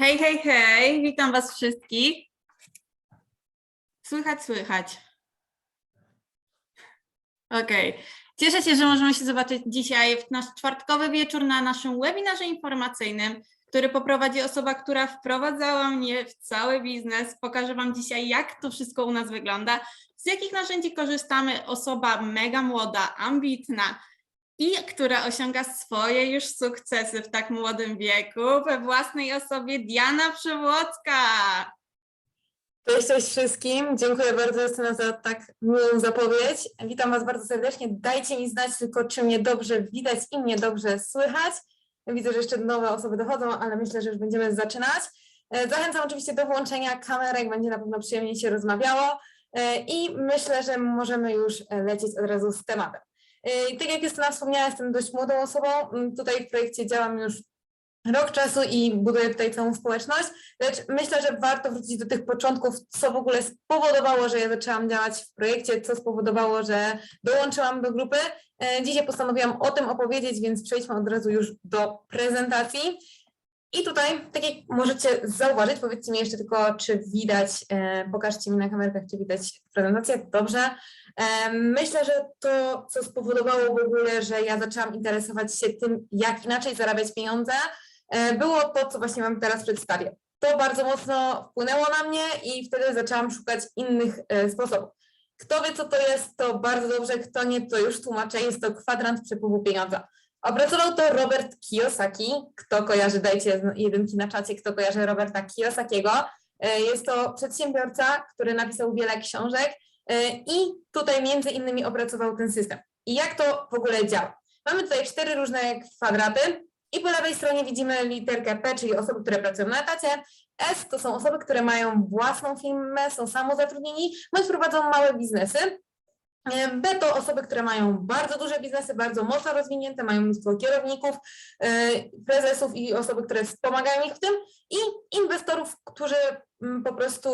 Hej, hej, hej, witam Was wszystkich. Słychać, słychać. Okej. Cieszę się, że możemy się zobaczyć dzisiaj w nasz czwartkowy wieczór na naszym webinarze informacyjnym, który poprowadzi osoba, która wprowadzała mnie w cały biznes. Pokażę Wam dzisiaj, jak to wszystko u nas wygląda, z jakich narzędzi korzystamy. Osoba mega młoda, ambitna, i która osiąga swoje już sukcesy w tak młodym wieku we własnej osobie Diana Przywłocka. Cześć, cześć wszystkim. Dziękuję bardzo Justyna za tak miłą zapowiedź. Witam Was bardzo serdecznie. Dajcie mi znać tylko, czy mnie dobrze widać i mnie dobrze słychać. Widzę, że jeszcze nowe osoby dochodzą, ale myślę, że już będziemy zaczynać. E, Zachęcam oczywiście do włączenia kamerek, będzie na pewno przyjemnie się rozmawiało E, i myślę, że możemy już e, lecieć od razu z tematem. E, i Tak jak Justyna wspomniała, jestem dość młodą osobą. Mm, Tutaj w projekcie działam już rok czasu i buduję tutaj całą społeczność. Lecz myślę, że warto wrócić do tych początków, co w ogóle spowodowało, że ja zaczęłam działać w projekcie, co spowodowało, że dołączyłam do grupy. E, Dzisiaj postanowiłam o tym opowiedzieć, więc przejdźmy od razu już do prezentacji. I tutaj, tak jak możecie zauważyć, powiedzcie mi jeszcze tylko, czy widać, e, pokażcie mi na kamerkach, czy widać prezentację. Dobrze. E, Myślę, że to, co spowodowało w ogóle, że ja zaczęłam interesować się tym, jak inaczej zarabiać pieniądze, e, było to, co właśnie Wam teraz przedstawię. To bardzo mocno wpłynęło na mnie i wtedy zaczęłam szukać innych sposobów. Kto wie, co to jest, to bardzo dobrze, kto nie, to już tłumaczę. Jest to kwadrant przepływu pieniądza. Opracował to Robert Kiyosaki. Kto kojarzy, dajcie jedynki na czacie, kto kojarzy Roberta Kiyosakiego. E, Jest to przedsiębiorca, który napisał wiele książek e, i tutaj między innymi opracował ten system. I jak to w ogóle działa? Mamy tutaj cztery różne kwadraty i po lewej stronie widzimy literkę P, czyli osoby, które pracują na etacie. S to są osoby, które mają własną firmę, są samozatrudnieni bądź prowadzą małe biznesy. E, B to osoby, które mają bardzo duże biznesy, bardzo mocno rozwinięte, mają mnóstwo kierowników, e, prezesów i osoby, które wspomagają ich w tym i inwestorów, którzy mm, po prostu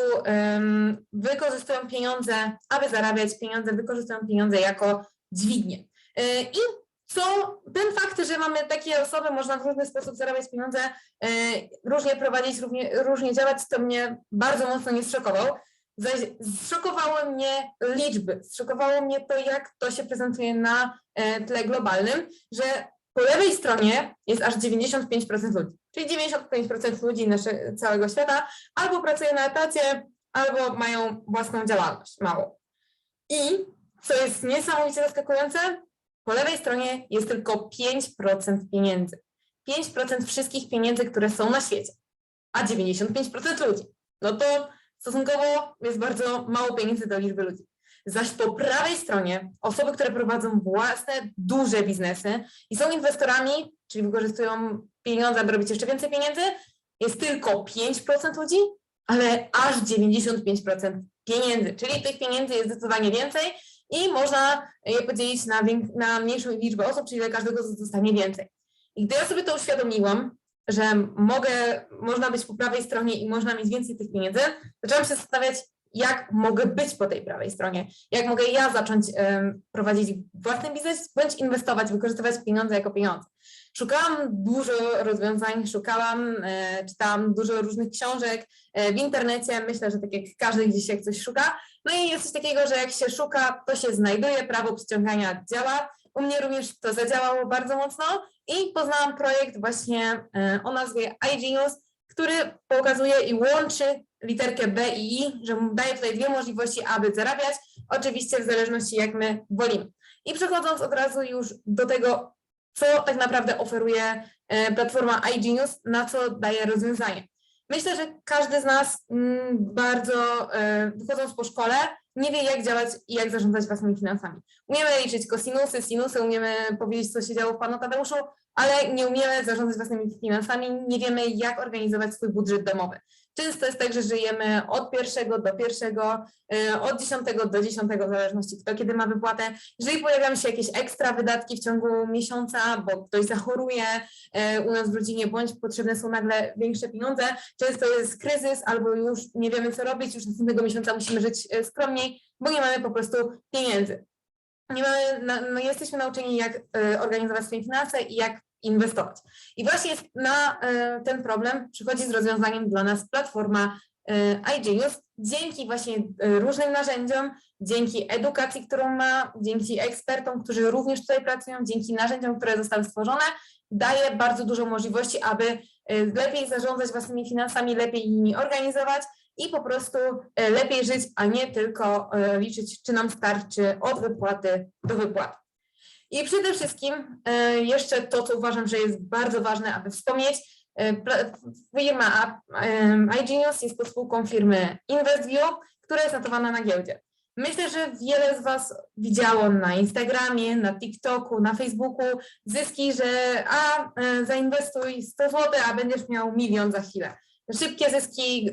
wykorzystują pieniądze, aby zarabiać pieniądze, wykorzystują pieniądze jako dźwignię. E, I co ten fakt, że mamy takie osoby, można w różny sposób zarabiać pieniądze, różnie prowadzić, równie, różnie działać, to mnie bardzo mocno nie zszokował. Zszokowały mnie liczby, zszokowało mnie to, jak to się prezentuje na e, tle globalnym, że po lewej stronie jest aż 95% ludzi, czyli 95% ludzi nasze, całego świata albo pracuje na etacie, albo mają własną działalność, mało. I co jest niesamowicie zaskakujące, po lewej stronie jest tylko 5% pieniędzy. 5% wszystkich pieniędzy, które są na świecie, a 95% ludzi. No to stosunkowo jest bardzo mało pieniędzy do liczby ludzi. Zaś po prawej stronie osoby, które prowadzą własne, duże biznesy i są inwestorami, czyli wykorzystują pieniądze, aby robić jeszcze więcej pieniędzy, jest tylko 5% ludzi, ale aż 95% pieniędzy, czyli tych pieniędzy jest zdecydowanie więcej i można je podzielić na, na mniejszą liczbę osób, czyli dla każdego zostanie więcej. I gdy ja sobie to uświadomiłam, że mogę, można być po prawej stronie i można mieć więcej tych pieniędzy, zaczęłam się zastanawiać, jak mogę być po tej prawej stronie, jak mogę ja zacząć prowadzić własny biznes, bądź inwestować, wykorzystywać pieniądze jako pieniądze. Szukałam dużo rozwiązań, szukałam, e, czytałam dużo różnych książek e, w internecie, myślę, że tak jak każdy gdzieś jak coś szuka, no i jest coś takiego, że jak się szuka, to się znajduje, prawo przyciągania działa, u mnie również to zadziałało bardzo mocno i poznałam projekt właśnie e, o nazwie iGenius, który pokazuje i łączy literkę B i I, że daje tutaj dwie możliwości, aby zarabiać, oczywiście w zależności jak my wolimy. I przechodząc od razu już do tego, co tak naprawdę oferuje e, platforma iGenius, na co daje rozwiązanie. Myślę, że każdy z nas mm, bardzo e, wychodząc po szkole nie wie, jak działać i jak zarządzać własnymi finansami. Umiemy liczyć kosinusy, sinusy, umiemy powiedzieć, co się działo w Panu Tadeuszu, ale nie umiemy zarządzać własnymi finansami, nie wiemy, jak organizować swój budżet domowy. Często jest tak, że żyjemy od pierwszego do pierwszego, e, od dziesiątego do dziesiątego, w zależności kto kiedy ma wypłatę. Jeżeli pojawiają się jakieś ekstra wydatki w ciągu miesiąca, bo ktoś zachoruje e, u nas w rodzinie, bądź potrzebne są nagle większe pieniądze, często jest kryzys albo już nie wiemy, co robić, już następnego miesiąca musimy żyć e, skromniej, bo nie mamy po prostu pieniędzy. Nie mamy, no jesteśmy nauczeni, jak organizować swoje finanse i jak inwestować. I właśnie jest na e, ten problem przychodzi z rozwiązaniem dla nas platforma e, iGenius. Dzięki właśnie e, różnym narzędziom, dzięki edukacji, którą ma, dzięki ekspertom, którzy również tutaj pracują, dzięki narzędziom, które zostały stworzone, daje bardzo dużo możliwości, aby lepiej zarządzać własnymi finansami, lepiej nimi organizować i po prostu lepiej żyć, a nie tylko liczyć, czy nam starczy od wypłaty do wypłaty. I przede wszystkim e, jeszcze to, co uważam, że jest bardzo ważne, aby wspomnieć, e, firma em, iGenius jest podspółką firmy InvestView, która jest notowana na giełdzie. Myślę, że wiele z Was widziało na Instagramie, na TikToku, na Facebooku zyski, że a e, zainwestuj 100 zł, a będziesz miał milion za chwilę. Szybkie zyski,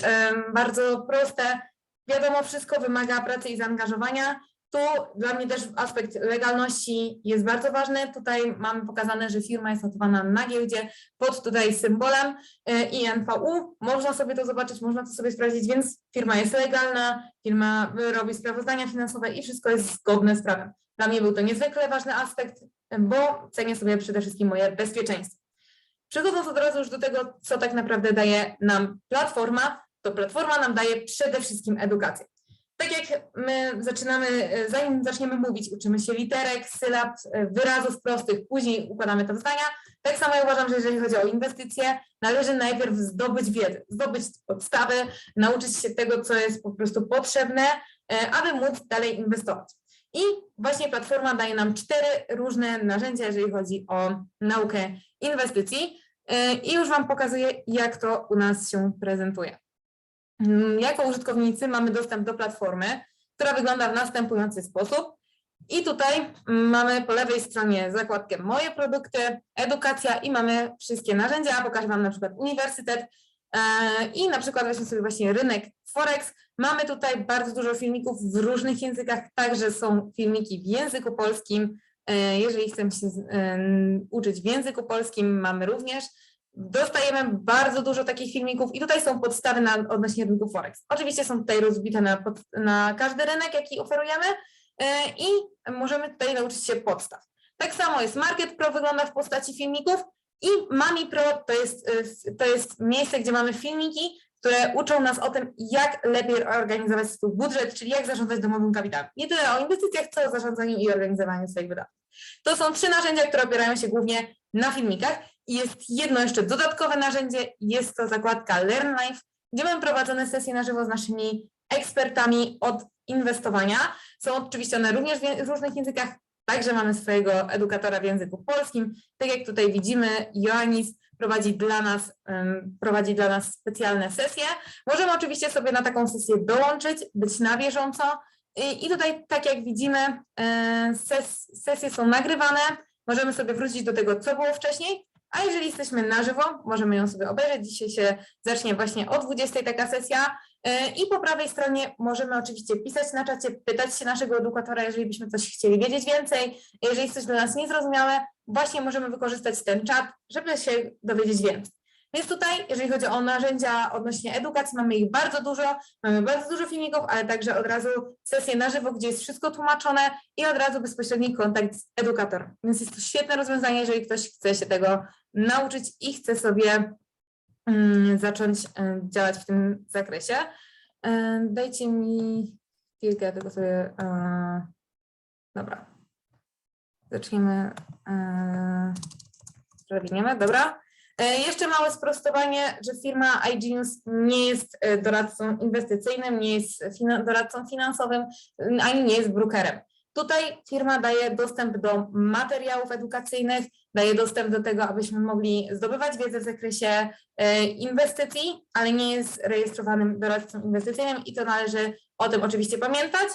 bardzo proste. Wiadomo, wszystko wymaga pracy i zaangażowania. Tu dla mnie też aspekt legalności jest bardzo ważny. Tutaj mamy pokazane, że firma jest notowana na giełdzie pod tutaj symbolem e, INVU. Można sobie to zobaczyć, można to sobie sprawdzić, więc firma jest legalna, firma robi sprawozdania finansowe i wszystko jest zgodne z prawem. Dla mnie był to niezwykle ważny aspekt, bo cenię sobie przede wszystkim moje bezpieczeństwo. Przechodząc od razu już do tego, co tak naprawdę daje nam platforma, to platforma nam daje przede wszystkim edukację. Tak jak my zaczynamy, e, zanim zaczniemy mówić, uczymy się literek, sylab, e, wyrazów prostych, później układamy to w zdania, tak samo ja uważam, że jeżeli chodzi o inwestycje, należy najpierw zdobyć wiedzę, zdobyć podstawy, nauczyć się tego, co jest po prostu potrzebne, e, aby móc dalej inwestować. I właśnie platforma daje nam cztery różne narzędzia, jeżeli chodzi o naukę inwestycji. I już Wam pokazuję, jak to u nas się prezentuje. Mm, Jako użytkownicy mamy dostęp do platformy, która wygląda w następujący sposób. I tutaj mm, mamy po lewej stronie zakładkę Moje produkty, edukacja i mamy wszystkie narzędzia. Pokażę Wam na przykład uniwersytet e, i na przykład weźmy sobie właśnie rynek Forex. Mamy tutaj bardzo dużo filmików w różnych językach, także są filmiki w języku polskim. E, Jeżeli chcemy się em, uczyć w języku polskim, mamy również. Dostajemy bardzo dużo takich filmików i tutaj są podstawy na, odnośnie rynku Forex. Oczywiście są tutaj rozbite na, na każdy rynek, jaki oferujemy e, i możemy tutaj nauczyć się podstaw. Tak samo jest Market Pro, wygląda w postaci filmików i Mami Pro to jest, e, to jest miejsce, gdzie mamy filmiki, które uczą nas o tym, jak lepiej organizować swój budżet, czyli jak zarządzać domowym kapitałem. Nie tyle o inwestycjach, co o zarządzaniu i organizowaniu swoich wydatków. To są trzy narzędzia, które opierają się głównie na filmikach i jest jedno jeszcze dodatkowe narzędzie, jest to zakładka Learn Life, gdzie mamy prowadzone sesje na żywo z naszymi ekspertami od inwestowania. Są oczywiście one również w różnych językach, także mamy swojego edukatora w języku polskim. Tak jak tutaj widzimy, Joannis prowadzi dla nas, prowadzi dla nas specjalne sesje. Możemy oczywiście sobie na taką sesję dołączyć, być na bieżąco. I, i tutaj, tak jak widzimy, e, ses, sesje są nagrywane. Możemy sobie wrócić do tego, co było wcześniej. A jeżeli jesteśmy na żywo, możemy ją sobie obejrzeć. Dzisiaj się zacznie właśnie o 20 taka sesja. E, I po prawej stronie możemy oczywiście pisać na czacie, pytać się naszego edukatora, jeżeli byśmy coś chcieli wiedzieć więcej. Jeżeli coś dla nas niezrozumiałe, właśnie możemy wykorzystać ten czat, żeby się dowiedzieć więcej. Więc tutaj, jeżeli chodzi o narzędzia odnośnie edukacji, mamy ich bardzo dużo, mamy bardzo dużo filmików, ale także od razu sesje na żywo, gdzie jest wszystko tłumaczone i od razu bezpośredni kontakt z edukatorem. Więc jest to świetne rozwiązanie, jeżeli ktoś chce się tego nauczyć i chce sobie mm, zacząć e, działać w tym zakresie. E, Dajcie mi chwilkę, ja tego sobie. e, Dobra. Zaczniemy. Przewiniemy, dobra. E, Jeszcze małe sprostowanie, że firma iGenius nie jest e, doradcą inwestycyjnym, nie jest doradcą finansowym, ani nie jest brokerem. Tutaj firma daje dostęp do materiałów edukacyjnych, daje dostęp do tego, abyśmy mogli zdobywać wiedzę w zakresie e, inwestycji, ale nie jest rejestrowanym doradcą inwestycyjnym i to należy o tym oczywiście pamiętać.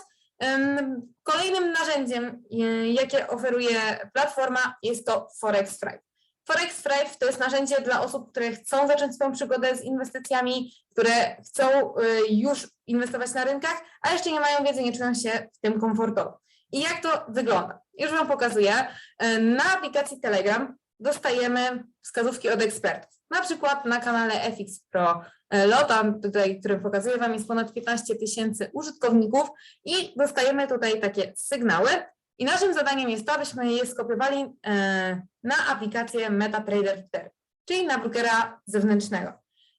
Ym, Kolejnym narzędziem, jakie oferuje platforma, jest to Forex Thrive. Forex Thrive to jest narzędzie dla osób, które chcą zacząć swoją przygodę z inwestycjami, które chcą y, już inwestować na rynkach, a jeszcze nie mają wiedzy, nie czują się w tym komfortowo. I jak to wygląda? Już Wam pokazuję. Y, Na aplikacji Telegram dostajemy wskazówki od ekspertów. Na przykład na kanale FX Pro e, Lota, tutaj, który pokazuję Wam, jest ponad 15 tysięcy użytkowników i dostajemy tutaj takie sygnały. I naszym zadaniem jest to, abyśmy je skopiowali e, na aplikację MetaTrader 4, czyli na brokera zewnętrznego.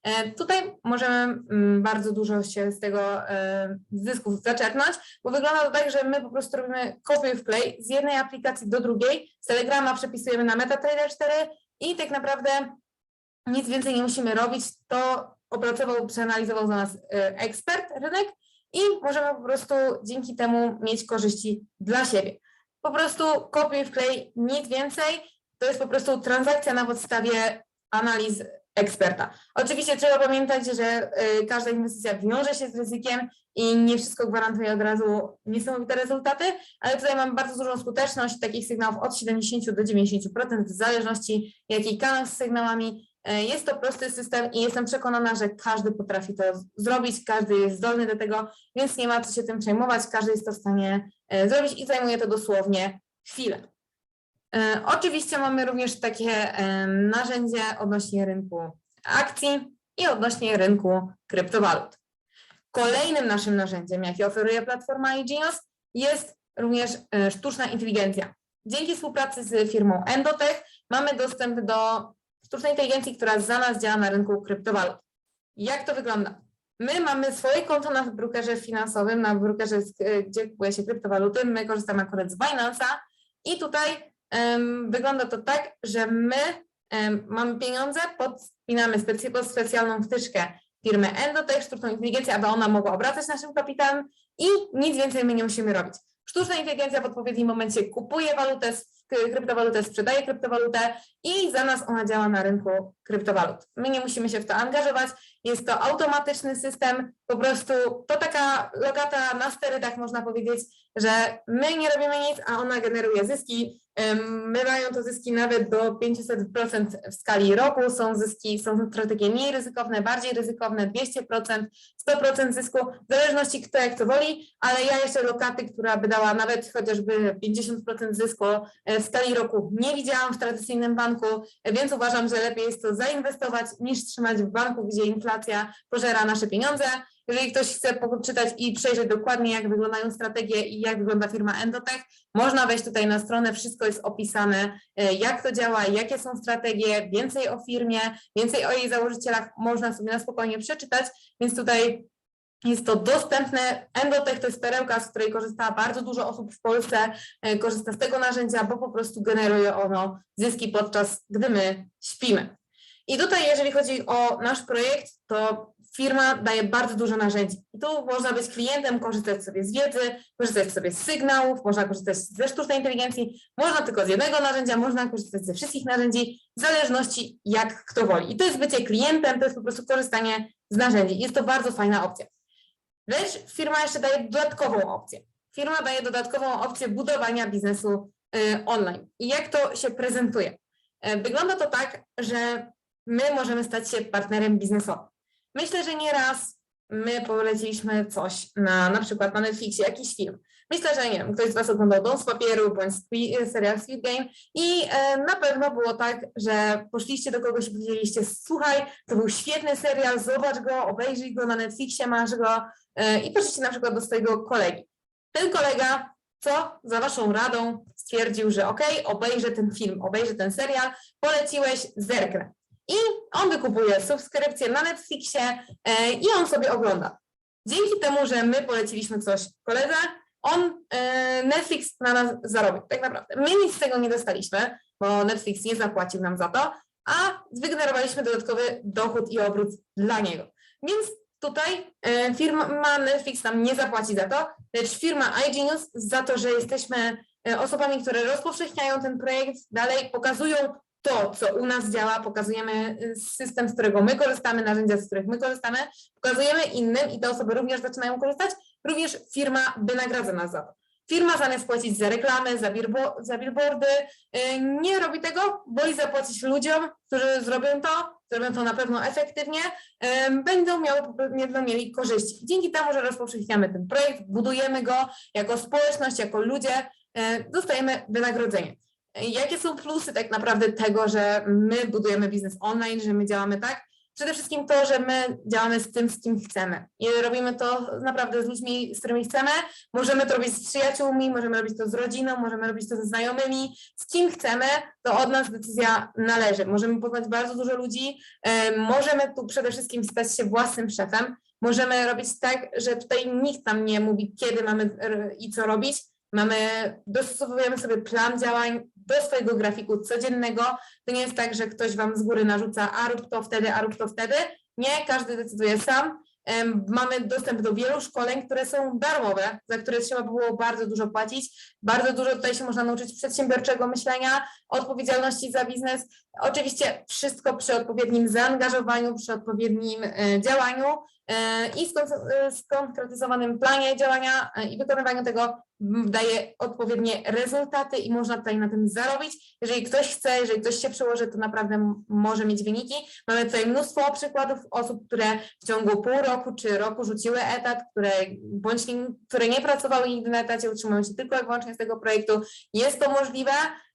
E, Tutaj możemy mm, bardzo dużo się z tego e, zysków zaczerpnąć, bo wygląda to tak, że my po prostu robimy kopiuj wklej z jednej aplikacji do drugiej, z Telegrama przepisujemy na MetaTrader 4 i tak naprawdę nic więcej nie musimy robić, to opracował, przeanalizował za nas ekspert rynek i możemy po prostu dzięki temu mieć korzyści dla siebie. Po prostu kopiuj wklej, nic więcej, to jest po prostu transakcja na podstawie analiz eksperta. Oczywiście trzeba pamiętać, że y, każda inwestycja wiąże się z ryzykiem i nie wszystko gwarantuje od razu niesamowite rezultaty, ale tutaj mamy bardzo dużą skuteczność takich sygnałów od 70 do 90% w zależności jaki kanał z sygnałami. Y, Jest to prosty system i jestem przekonana, że każdy potrafi to zrobić, każdy jest zdolny do tego, więc nie ma co się tym przejmować, każdy jest to w stanie zrobić i zajmuje to dosłownie chwilę. E, Oczywiście mamy również takie e, narzędzie odnośnie rynku akcji i odnośnie rynku kryptowalut. Kolejnym naszym narzędziem, jakie oferuje platforma iGenius, jest również e, sztuczna inteligencja. Dzięki współpracy z firmą Endotech mamy dostęp do sztucznej inteligencji, która za nas działa na rynku kryptowalut. Jak to wygląda? My mamy swoje konto na brokerze finansowym, na brokerze, e, gdzie kupuje się kryptowaluty. My korzystamy akurat z Binance'a i tutaj em, wygląda to tak, że my em, mamy pieniądze, podpinamy specy- pod specjalną wtyczkę firmy Endotech, sztuczną inteligencję, aby ona mogła obracać naszym kapitałem i nic więcej my nie musimy robić. Sztuczna inteligencja w odpowiednim momencie kupuje walutę, kryptowalutę, sprzedaje kryptowalutę i za nas ona działa na rynku kryptowalut. My nie musimy się w to angażować, jest to automatyczny system, po prostu to taka logata na sterydach można powiedzieć, że my nie robimy nic, a ona generuje zyski. Ym, My mają to zyski nawet do 500% w skali roku. Są zyski, są strategie mniej ryzykowne, bardziej ryzykowne, 200%, 100% zysku, w zależności kto jak to woli, ale ja jeszcze lokaty, która by dała nawet chociażby 50% zysku e, w skali roku nie widziałam w tradycyjnym banku, więc uważam, że lepiej jest to zainwestować niż trzymać w banku, gdzie inflacja pożera nasze pieniądze. Jeżeli ktoś chce poczytać i przejrzeć dokładnie, jak wyglądają strategie i jak wygląda firma Endotech, można wejść tutaj na stronę, wszystko jest opisane, e, jak to działa, jakie są strategie, więcej o firmie, więcej o jej założycielach można sobie na spokojnie przeczytać, więc tutaj jest to dostępne. Endotech to jest perełka, z której korzysta bardzo dużo osób w Polsce, e, korzysta z tego narzędzia, bo po prostu generuje ono zyski podczas gdy my śpimy. I tutaj, jeżeli chodzi o nasz projekt, to firma daje bardzo dużo narzędzi. I tu można być klientem, korzystać sobie z wiedzy, korzystać sobie z sygnałów, można korzystać ze sztucznej inteligencji, można tylko z jednego narzędzia, można korzystać ze wszystkich narzędzi, w zależności jak kto woli. I to jest bycie klientem, to jest po prostu korzystanie z narzędzi. Jest to bardzo fajna opcja. Lecz firma jeszcze daje dodatkową opcję. Firma daje dodatkową opcję budowania biznesu y, online. I jak to się prezentuje? E, Wygląda to tak, że my możemy stać się partnerem biznesowym. Myślę, że nieraz my poleciliśmy coś na na przykład na Netflixie, jakiś film. Myślę, że nie wiem, ktoś z Was oglądał Dom z papieru bądź Squid, serial Squid Game i e, na pewno było tak, że poszliście do kogoś i powiedzieliście, słuchaj, to był świetny serial, zobacz go, obejrzyj go na Netflixie, masz go e, i poszliście na przykład do swojego kolegi. Ten kolega, co za Waszą radą stwierdził, że okej, obejrzę ten film, obejrzę ten serial, poleciłeś, zerknę. I on wykupuje subskrypcję na Netflixie e, i on sobie ogląda. Dzięki temu, że my poleciliśmy coś koledze, on, e, Netflix na nas zarobił, tak naprawdę. My nic z tego nie dostaliśmy, bo Netflix nie zapłacił nam za to, a wygenerowaliśmy dodatkowy dochód i obrót dla niego. Więc tutaj e, firma Netflix nam nie zapłaci za to, lecz firma iGenius za to, że jesteśmy osobami, które rozpowszechniają ten projekt, dalej pokazują to, co u nas działa, pokazujemy y, system, z którego my korzystamy, narzędzia, z których my korzystamy, pokazujemy innym i te osoby również zaczynają korzystać, również firma wynagradza nas za to. Firma zamiast płacić za reklamy, za, za billboardy, y, nie robi tego, boli zapłacić ludziom, którzy zrobią to, zrobią to na pewno efektywnie, będą, miały, będą mieli korzyści. Dzięki temu, że rozpowszechniamy ten projekt, budujemy go jako społeczność, jako ludzie, y, dostajemy wynagrodzenie. Jakie są plusy tak naprawdę tego, że my budujemy biznes online, że my działamy tak? Przede wszystkim to, że my działamy z tym, z kim chcemy. I robimy to naprawdę z ludźmi, z którymi chcemy. Możemy to robić z przyjaciółmi, możemy robić to z rodziną, możemy robić to ze znajomymi. Z kim chcemy, to od nas decyzja należy. Możemy poznać bardzo dużo ludzi. e, Możemy tu przede wszystkim stać się własnym szefem. Możemy robić tak, że tutaj nikt nam nie mówi, kiedy mamy i co robić. Mamy, dostosowujemy sobie plan działań do swojego grafiku codziennego. To nie jest tak, że ktoś Wam z góry narzuca, a rób to wtedy, a rób to wtedy. Nie, każdy decyduje sam. Mamy dostęp do wielu szkoleń, które są darmowe, za które trzeba było bardzo dużo płacić. Bardzo dużo tutaj się można nauczyć przedsiębiorczego myślenia, odpowiedzialności za biznes. Oczywiście wszystko przy odpowiednim zaangażowaniu, przy odpowiednim e, działaniu i skon- e, skonkretyzowanym planie działania e, i wykonywaniu tego daje odpowiednie rezultaty i można tutaj na tym zarobić. Jeżeli ktoś chce, jeżeli ktoś się przełoży, to naprawdę może mieć wyniki. Mamy tutaj mnóstwo przykładów osób, które w ciągu pół roku czy roku rzuciły etat, które bądź które nie pracowały nigdy na etacie, utrzymują się tylko i wyłącznie z tego projektu. Jest to możliwe.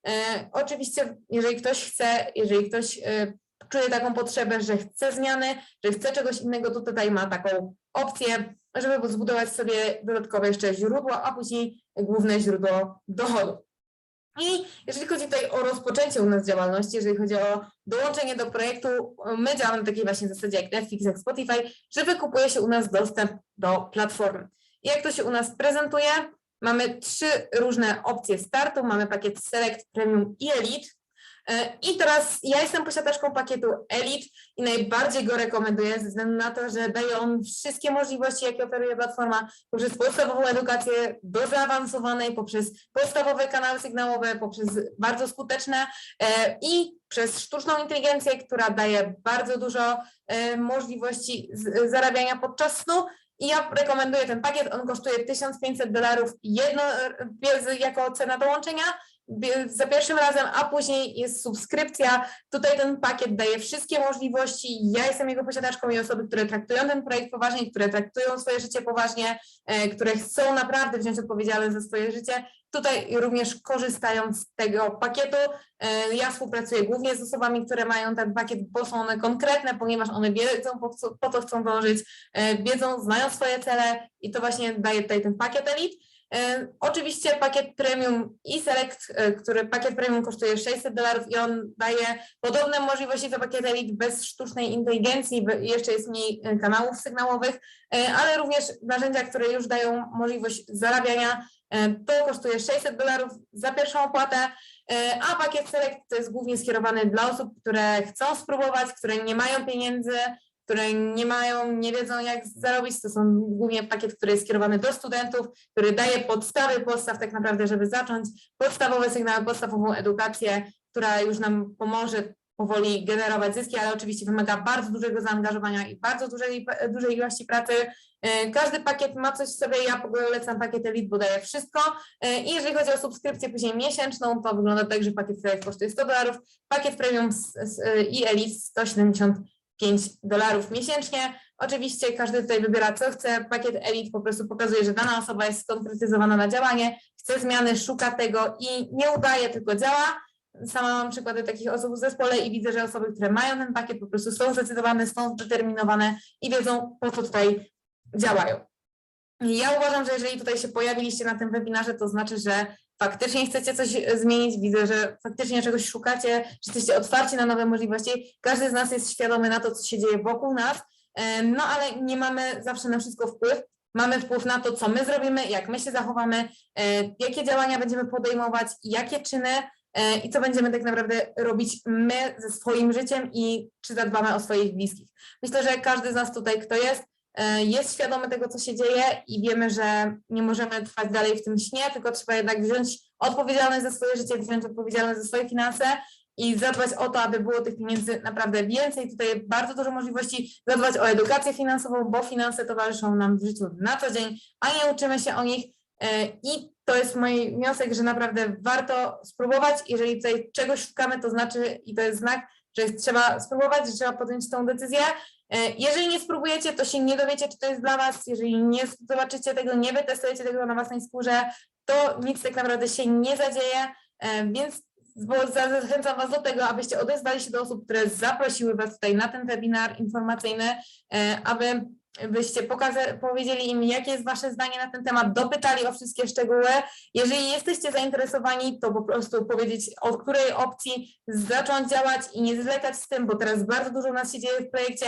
E, oczywiście, jeżeli ktoś chce, jeżeli ktoś e, czuje taką potrzebę, że chce zmiany, że chce czegoś innego, to tutaj ma taką opcję, żeby zbudować sobie dodatkowe jeszcze źródło, a później główne źródło dochodu. I jeżeli chodzi tutaj o rozpoczęcie u nas działalności, jeżeli chodzi o dołączenie do projektu, my działamy na takiej właśnie zasadzie jak Netflix, jak Spotify, że wykupuje się u nas dostęp do platformy. I jak to się u nas prezentuje? Mamy trzy różne opcje startu. Mamy pakiet Select, Premium i Elite. E, I teraz ja jestem posiadaczką pakietu Elite i najbardziej go rekomenduję ze względu na to, że daje on wszystkie możliwości, jakie oferuje platforma, poprzez podstawową edukację do zaawansowanej, poprzez podstawowe kanały sygnałowe, poprzez bardzo skuteczne e, i przez sztuczną inteligencję, która daje bardzo dużo e, możliwości zarabiania podczas snu. I ja rekomenduję ten pakiet, on kosztuje 1500 dolarów jako cena dołączenia za pierwszym razem, a później jest subskrypcja. Tutaj ten pakiet daje wszystkie możliwości. Ja jestem jego posiadaczką i osoby, które traktują ten projekt poważnie, które traktują swoje życie poważnie, e, które chcą naprawdę wziąć odpowiedzialność za swoje życie. Tutaj również korzystają z tego pakietu. E, Ja współpracuję głównie z osobami, które mają ten pakiet, bo są one konkretne, ponieważ one wiedzą, po co, chcą dążyć, e, wiedzą, znają swoje cele i to właśnie daje tutaj ten pakiet Elite. E, Oczywiście pakiet premium i select, e, który pakiet premium kosztuje 600 dolarów i on daje podobne możliwości do pakietu elite bez sztucznej inteligencji, jeszcze jest mniej e, kanałów sygnałowych, ale również narzędzia, które już dają możliwość zarabiania. To kosztuje 600 dolarów za pierwszą opłatę, a pakiet select to jest głównie skierowany dla osób, które chcą spróbować, które nie mają pieniędzy, które nie mają, nie wiedzą jak zarobić. To są głównie pakiet, który jest skierowany do studentów, który daje podstawy podstaw tak naprawdę, żeby zacząć podstawowe sygnały, podstawową edukację, która już nam pomoże powoli generować zyski, ale oczywiście wymaga bardzo dużego zaangażowania i bardzo dużej, dużej ilości pracy. E, Każdy pakiet ma coś w sobie, ja polecam pakiet Elite, bo daje wszystko. E, I jeżeli chodzi o subskrypcję później miesięczną, to wygląda tak, że pakiet Select kosztuje 100 dolarów, pakiet Premium i Elite 175 dolarów miesięcznie. Oczywiście każdy tutaj wybiera co chce. Pakiet Elite po prostu pokazuje, że dana osoba jest skonkretyzowana na działanie, chce zmiany, szuka tego i nie udaje, tylko działa. Sama mam przykłady takich osób w zespole i widzę, że osoby, które mają ten pakiet po prostu są zdecydowane, są zdeterminowane i wiedzą po co tutaj działają. Ja uważam, że jeżeli tutaj się pojawiliście na tym webinarze, to znaczy, że faktycznie chcecie coś e, zmienić, widzę, że faktycznie czegoś szukacie, że jesteście otwarci na nowe możliwości. Każdy z nas jest świadomy na to, co się dzieje wokół nas, no ale nie mamy zawsze na wszystko wpływ. Mamy wpływ na to, co my zrobimy, jak my się zachowamy, e, jakie działania będziemy podejmować, jakie czyny e, i co będziemy tak naprawdę robić my ze swoim życiem i czy zadbamy o swoich bliskich. Myślę, że każdy z nas tutaj, kto jest, jest świadomy tego, co się dzieje i wiemy, że nie możemy trwać dalej w tym śnie, tylko trzeba jednak wziąć odpowiedzialność za swoje życie, wziąć odpowiedzialność za swoje finanse i zadbać o to, aby było tych pieniędzy naprawdę więcej. Tutaj bardzo dużo możliwości zadbać o edukację finansową, bo finanse towarzyszą nam w życiu na co dzień, a nie uczymy się o nich. E, I to jest mój wniosek, że naprawdę warto spróbować. Jeżeli tutaj czegoś szukamy, to znaczy i to jest znak, że trzeba spróbować, że trzeba podjąć tą decyzję. E, Jeżeli nie spróbujecie, to się nie dowiecie, czy to jest dla Was. Jeżeli nie zobaczycie tego, nie wytestujecie tego na własnej skórze, to nic tak naprawdę się nie zadzieje. E, Więc zachęcam Was do tego, abyście odezwali się do osób, które zaprosiły Was tutaj na ten webinar informacyjny, e, aby byście pokaza- powiedzieli im, jakie jest Wasze zdanie na ten temat, dopytali o wszystkie szczegóły. Jeżeli jesteście zainteresowani, to po prostu powiedzieć, od której opcji zacząć działać i nie zwlekać z tym, bo teraz bardzo dużo nas się dzieje w projekcie.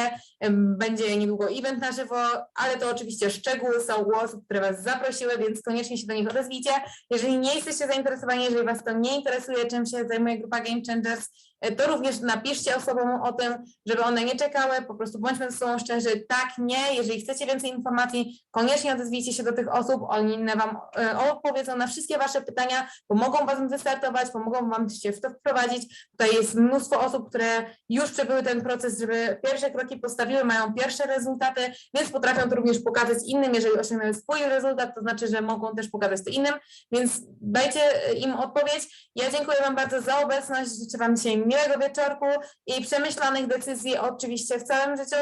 Będzie niedługo event na żywo, ale to oczywiście szczegóły są u osób, które Was zaprosiły, więc koniecznie się do nich odezwijcie. Jeżeli nie jesteście zainteresowani, jeżeli Was to nie interesuje, czym się zajmuje grupa Game Changers, to również napiszcie osobom o tym, żeby one nie czekały, po prostu bądźmy ze sobą szczerzy, tak, nie, jeżeli chcecie więcej informacji, koniecznie odezwijcie się do tych osób, oni inne Wam e, odpowiedzą na wszystkie Wasze pytania, pomogą Was wystartować, pomogą Wam się w to wprowadzić. Tutaj jest mnóstwo osób, które już przebyły ten proces, żeby pierwsze kroki postawiły, mają pierwsze rezultaty, więc potrafią to również pokazać innym, jeżeli osiągnęły swój rezultat, to znaczy, że mogą też pokazać to innym, więc dajcie e, im odpowiedź. Ja dziękuję Wam bardzo za obecność, życzę Wam dzisiaj miłego wieczorku i przemyślanych decyzji oczywiście w całym życiu.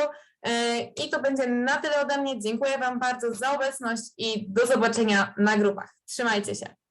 E, I to będzie na tyle ode mnie. Dziękuję Wam bardzo za obecność i do zobaczenia na grupach. Trzymajcie się.